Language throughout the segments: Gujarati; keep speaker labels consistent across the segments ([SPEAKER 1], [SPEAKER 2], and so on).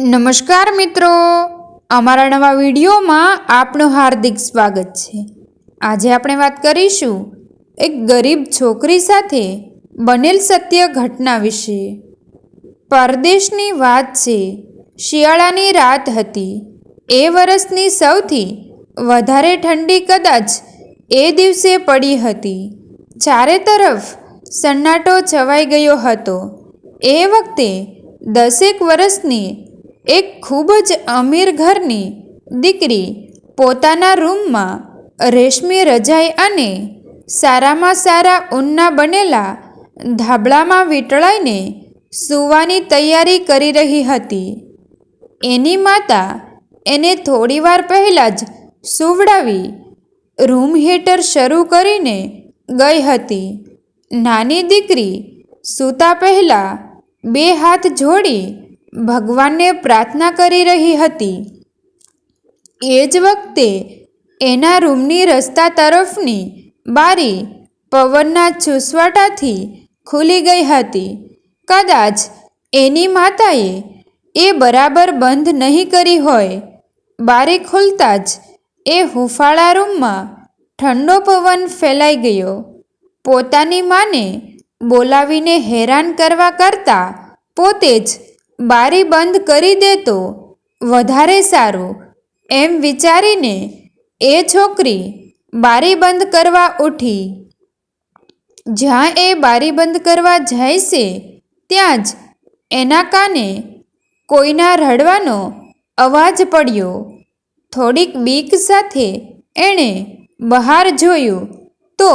[SPEAKER 1] નમસ્કાર મિત્રો. અમારા નવા વિડીયોમાં આપનું હાર્દિક સ્વાગત છે. આજે આપણે વાત કરીશું એક ગરીબ છોકરી સાથે બનેલ સત્ય ઘટના વિશે. પરદેશની વાત છે. શિયાળાની રાત હતી. એ વર્ષની સૌથી વધારે ઠંડી કદાચ એ દિવસે પડી હતી. ચારે તરફ સન્નાટો છવાઈ ગયો હતો. એ વખતે દસેક વર્ષની એક ખૂબ જ અમીર ઘરની દીકરી પોતાના રૂમમાં રેશમી રજાઈ અને સારામાં સારા ઊનના બનેલા ધાબળામાં વીંટળાઈને સૂવાની તૈયારી કરી રહી હતી. એની માતા એને થોડીવાર પહેલાં જ સુવડાવી રૂમ હીટર શરૂ કરીને ગઈ હતી. નાની દીકરી સૂતા પહેલાં બે હાથ જોડી ભગવાનને પ્રાર્થના કરી રહી હતી. એ જ વખતે એના રૂમની રસ્તા તરફની બારી પવનના છૂસવાટાથી ખુલી ગઈ હતી. કદાચ એની માતાએ એ બરાબર બંધ નહીં કરી હોય. બારી ખુલતા જ એ હુફાળા રૂમમાં ઠંડો પવન ફેલાઈ ગયો. પોતાની માને બોલાવીને હેરાન કરવા કરતાં પોતે જ બારી બંધ કરી દે તો વધારે સારું. એમ વિચારીને એ છોકરી બારી બંધ કરવા ઉઠી. જ્યાં એ બારી બંધ કરવા જાય છે, ત્યાં જ એના કાને કોઈના રડવાનો અવાજ પડ્યો. થોડીક બીક સાથે એણે બહાર જોયું તો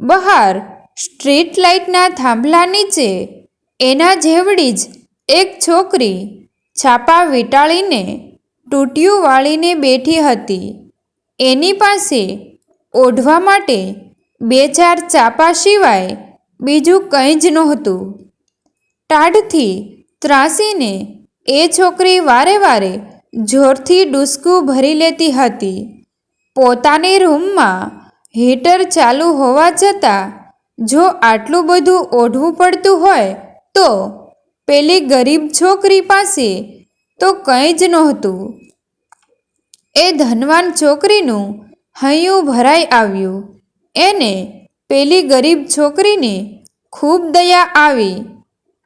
[SPEAKER 1] બહાર સ્ટ્રીટ લાઇટના થાંભલા નીચે એના જેવડી જ એક છોકરી છાપા વીંટાળીને ટૂટિયું વાળીને બેઠી હતી. એની પાસે ઓઢવા માટે બે ચાર ચાપા સિવાય બીજું કંઈ જ નહોતું. ટાઢથી ત્રાસીને એ છોકરી વારે વારે જોરથી ડૂસકું ભરી લેતી હતી. પોતાની રૂમમાં હીટર ચાલુ હોવા છતાં જો આટલું બધું ઓઢવું પડતું હોય તો પેલી ગરીબ છોકરી પાસે તો કંઈ જ નહોતું. એ ધનવાન છોકરીનું હૈયું ભરાઈ આવ્યું. એને પેલી ગરીબ છોકરીને ખૂબ દયા આવી.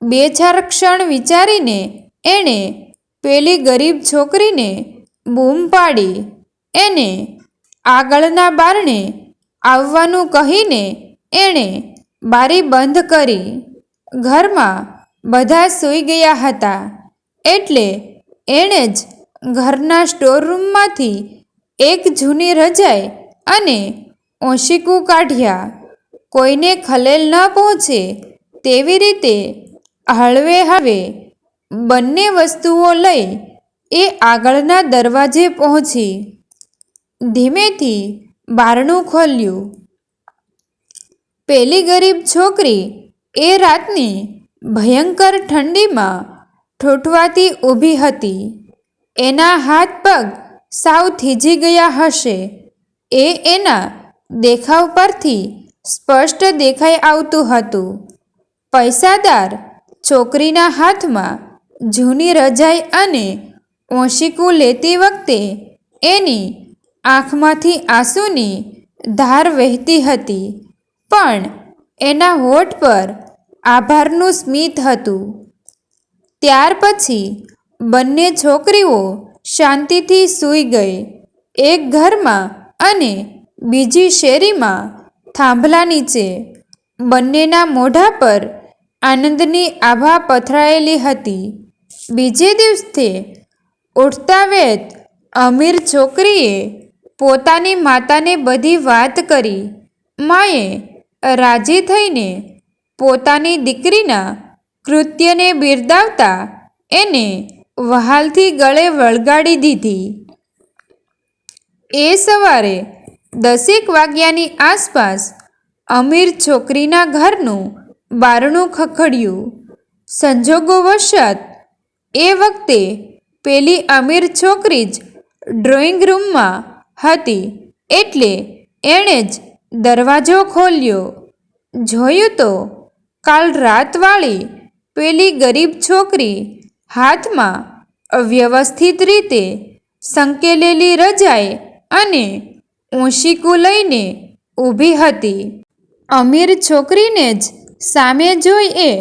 [SPEAKER 1] બે ચાર ક્ષણ વિચારીને એણે પેલી ગરીબ છોકરીને બૂમ પાડી. એને આગળના બારણે આવવાનું કહીને એણે બારી બંધ કરી. ઘરમાં બધા સૂઈ ગયા હતા. એટલે એણે જ ઘરના સ્ટોરરૂમમાંથી એક જૂની રજાઈ અને ઓશીકું કાઢ્યા. કોઈને ખલેલ ન પહોંચે તેવી રીતે હળવે હળવે બંને વસ્તુઓ લઈ એ આગળના દરવાજે પહોંચી. ધીમેથી બારણું ખોલ્યું. પેલી ગરીબ છોકરી એ રાતની ભયંકર ઠંડીમાં ઠોઠવાતી ઊભી હતી. એના હાથ પગ સાવ થીજી ગયા હશે. એ એના દેખાવ પરથી સ્પષ્ટ દેખાઈ આવતું હતું. પૈસાદાર છોકરીના હાથમાં જૂની રજાઈ અને ઓશીકું લેતી વખતે એની આંખમાંથી આંસુની ધાર વહેતી હતી. પણ એના હોઠ પર આભારનું સ્મિત હતું. ત્યાર પછી બંને છોકરીઓ શાંતિથી સૂઈ ગઈ. એક ઘરમાં અને બીજી શેરીમાં થાંભલા નીચે. બંનેના મોઢા પર આનંદની આભા પથરાયેલી હતી. બીજે દિવસે ઉઠતા વેત અમીર છોકરીએ પોતાની માતાને બધી વાત કરી. માએ, રાજી થઈને પોતાની દીકરીના કૃત્યને બિરદાવતા એને વહાલથી ગળે વળગાડી દીધી. એ સવારે દસેક વાગ્યાની આસપાસ અમીર છોકરીના ઘરનું બારણું ખખડ્યું. સંજોગોવશત એ વખતે પેલી અમીર છોકરી જ ડ્રોઈંગ રૂમમાં હતી એટલે એણે જ દરવાજો ખોલ્યો. જોયું તો કાલ રાતવાળી પેલી ગરીબ છોકરી હાથમાં અવ્યવસ્થિત રીતે સંકેલેલી રજાઈ અને ઊંશીકું લઈને ઊભી હતી. અમીર છોકરીને જ સામે જોઈ એ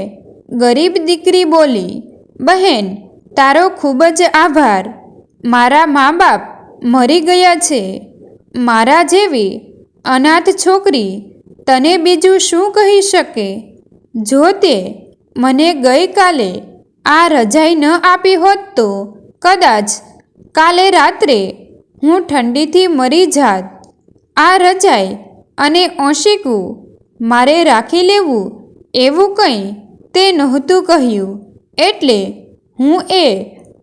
[SPEAKER 1] ગરીબ દીકરી બોલી, બહેન, તારો ખૂબ જ આભાર. મારા મા બાપ મરી ગયા છે. મારા જેવી અનાથ છોકરી તને બીજું શું કહી શકે? જો તે મને ગઈકાલે આ રજાઈ ન આપી હોત તો કદાચ કાલે રાત્રે હું ઠંડીથી મરી જાત. આ રજાઈ અને ઓશિકું મારે રાખી લેવું એવું કંઈ તે નહોતું કહ્યું. એટલે હું એ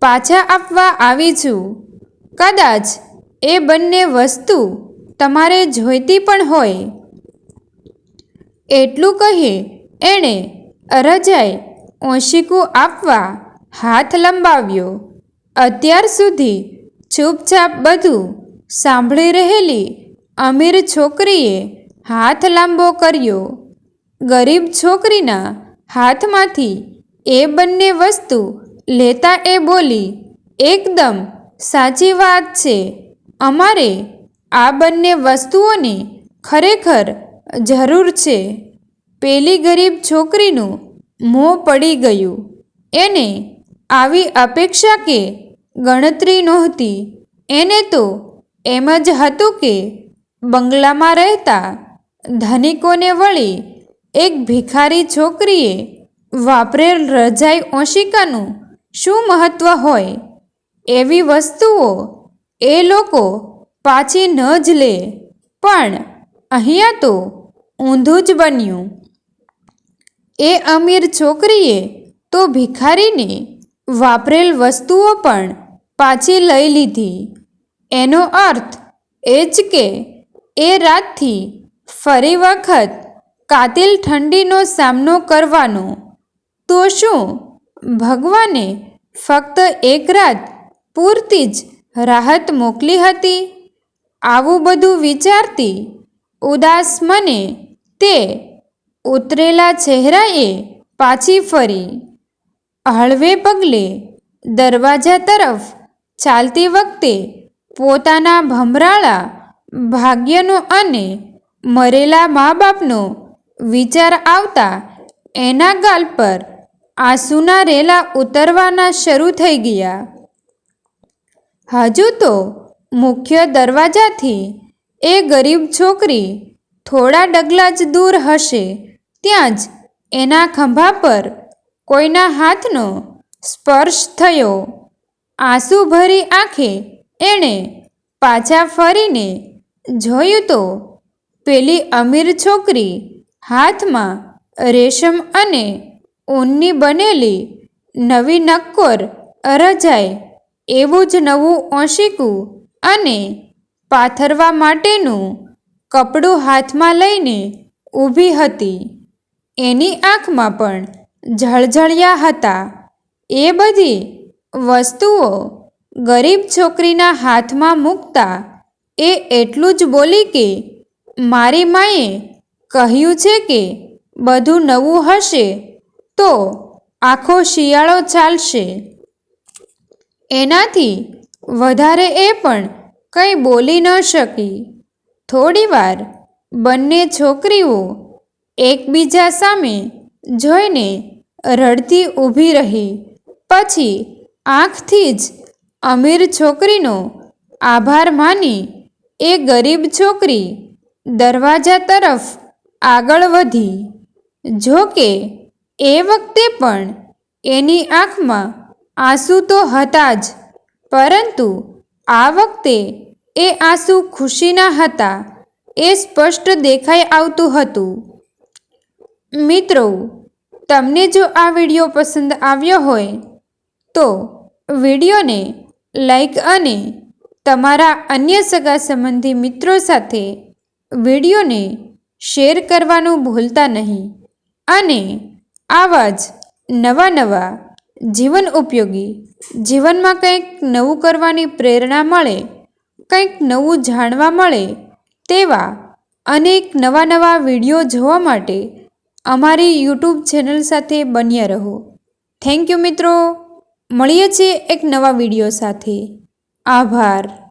[SPEAKER 1] પાછા આપવા આવી છું. કદાચ એ બંને વસ્તુ તમારે જોઈતી પણ હોય. એટલું કહી એણે અરજાઈ ઓશિકું આપવા હાથ લંબાવ્યો. અત્યાર સુધી ચૂપચાપ બધું સાંભળી રહેલી અમીર છોકરીએ હાથ લાંબો કર્યો. ગરીબ છોકરીના હાથમાંથી એ બંને વસ્તુ લેતા એ બોલી, એકદમ સાચી વાત છે. અમારે આ બંને વસ્તુઓની ખરેખર જરૂર છે. પેલી ગરીબ છોકરીનું મોં પડી ગયું. એને આવી અપેક્ષા કે ગણતરી નહોતી. એને તો એમ જ હતું કે બંગલામાં રહેતા ધનિકોને વળી એક ભિખારી છોકરીએ વાપરેલ રજાઈ ઓશિકાનું શું મહત્વ હોય? એવી વસ્તુઓ એ લોકો પાછી ન જ લે. પણ અહીંયા તો ઊંધું જ બન્યું. એ અમીર છોકરીએ તો ભિખારીને વાપરેલ વસ્તુઓ પણ પાછી લઈ લીધી. એનો અર્થ એ જ કે એ રાતથી ફરી વખત કાતિલ ઠંડીનો સામનો કરવાનો. તો શું ભગવાને ફક્ત એક રાત પૂરતી જ રાહત મોકલી હતી? આવું બધું વિચારતી ઉદાસ મને તે ઉતરેલા ચહેરાએ પાછી ફરી. હળવે પગલે દરવાજા તરફ ચાલતી વખતે પોતાના ભમરાળા, ભાગ્યનો અને મરેલા મા બાપનો વિચાર આવતા એના ગાલ પર આંસુના રેલા ઉતરવાના શરૂ થઈ ગયા. હજુ તો મુખ્ય દરવાજાથી એ ગરીબ છોકરી થોડા ડગલા જ દૂર હશે ત્યાં જ એના ખંભા પર કોઈના હાથનો સ્પર્શ થયો. આંસુ ભરી આંખે એણે પાછા ફરીને જોયું તો પેલી અમીર છોકરી હાથમાં રેશમ અને ઊનની બનેલી નવી નક્કોર રજાય એવું જ નવું ઓશીકું અને પાથરવા માટેનું કપડું હાથમાં લઈને ઊભી હતી. એની આંખમાં પણ ઝળઝળ્યા હતા. એ બધી વસ્તુઓ ગરીબ છોકરીના હાથમાં મૂકતા એ એટલું જ બોલી કે, મારી માએ કહ્યું છે કે બધું નવું હશે તો આખો શિયાળો ચાલશે. એનાથી વધારે એ પણ કંઈ બોલી ન શકી. થોડીવાર બંને છોકરીઓ એકબીજા સામે જોઈને રડતી ઊભી રહી. પછી આંખથી જ અમીર છોકરીનો આભાર માની એ ગરીબ છોકરી દરવાજા તરફ આગળ વધી. જો કે એ વખતે પણ એની આંખમાં આંસુ તો હતા જ, પરંતુ આ વખતે એ આંસુ ખુશીના હતા એ સ્પષ્ટ દેખાઈ આવતું હતું. મિત્રો, તમને જો આ વીડિયો પસંદ આવ્યો હોય, તો વિડીયોને લાઈક અને તમારા અન્ય સગા સંબંધી મિત્રો સાથે વિડીયોને શેર કરવાનું ભૂલતા નહીં. અને આવા જ નવા નવા જીવન ઉપયોગી જીવનમાં કંઈક નવું કરવાની પ્રેરણા મળે, કંઈક નવું જાણવા મળે તેવા અનેક નવા નવા વીડિયો જોવા માટે અમારી યુટ્યુબ ચેનલ સાથે બન્યા રહો. થેન્ક યુ મિત્રો. મળીએ છીએ એક નવા વીડિયો સાથે. આભાર.